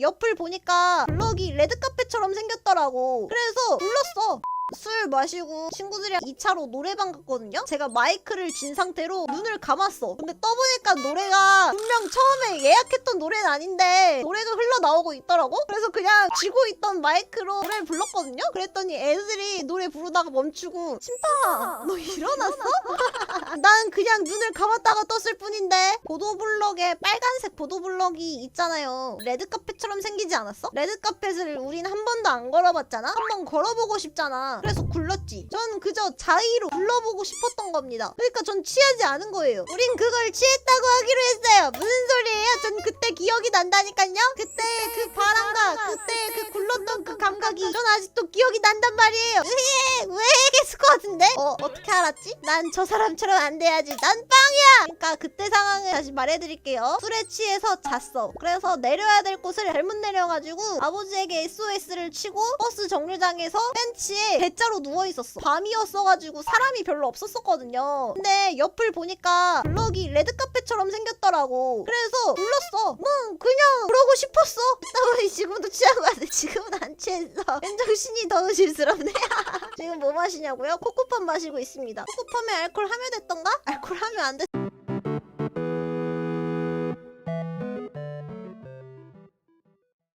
옆을 보니까 블럭이 레드카펫처럼 생겼더라고. 그래서 불렀어. 술 마시고 친구들이랑 2차로 노래방 갔거든요? 제가 마이크를 쥔 상태로 눈을 감았어. 근데 떠보니까 노래가 분명 처음에 예약했던 노래는 아닌데 노래가 흘러나오고 있더라고? 그래서 그냥 쥐고 있던 마이크로 노래를 불렀거든요? 그랬더니 애들이 노래 부르다가 멈추고 심파 너 일어났어? 난 그냥 눈을 감았다가 떴을 뿐인데 보도블럭에 빨간색 보도블럭이 있잖아요. 레드카펫처럼 생기지 않았어? 레드카펫을 우린 한 번도 안 걸어봤잖아? 한 번 걸어보고 싶잖아. 그래서 굴렀지. 전 그저 자의로 불러보고 싶었던 겁니다. 그러니까 전 취하지 않은 거예요. 우린 그걸 취했다고 하기로 했어요. 무슨 소리예요? 전 그때 기억이 난다니까요? 그때 그 아직도 기억이 난단 말이에요. 으에, 왜 했을 것 같은데? 어, 어떻게 알았지? 난 저 사람처럼 안 돼야지. 난 빵이야! 그러니까 그때 상황을 다시 말해드릴게요. 술에 취해서 잤어. 그래서 내려야 될 곳을 잘못 내려가지고 아버지에게 SOS를 치고 버스 정류장에서 벤치에 대자로 누워있었어. 밤이었어가지고 사람이 별로 없었었거든요. 근데 옆을 보니까 블럭이 레드카펫처럼 생겼더라고. 그래서 불렀어. 뭐 그냥 그러고 싶었어. 나보니 지금도 취한 거 같아. 지금은 안 취했어. 맨정신이 더 의심스럽네. 지금 뭐 마시냐고요? 코코팜 마시고 있습니다. 코코팜에 알콜 함유됐던가? 알콜 함유 안 됐...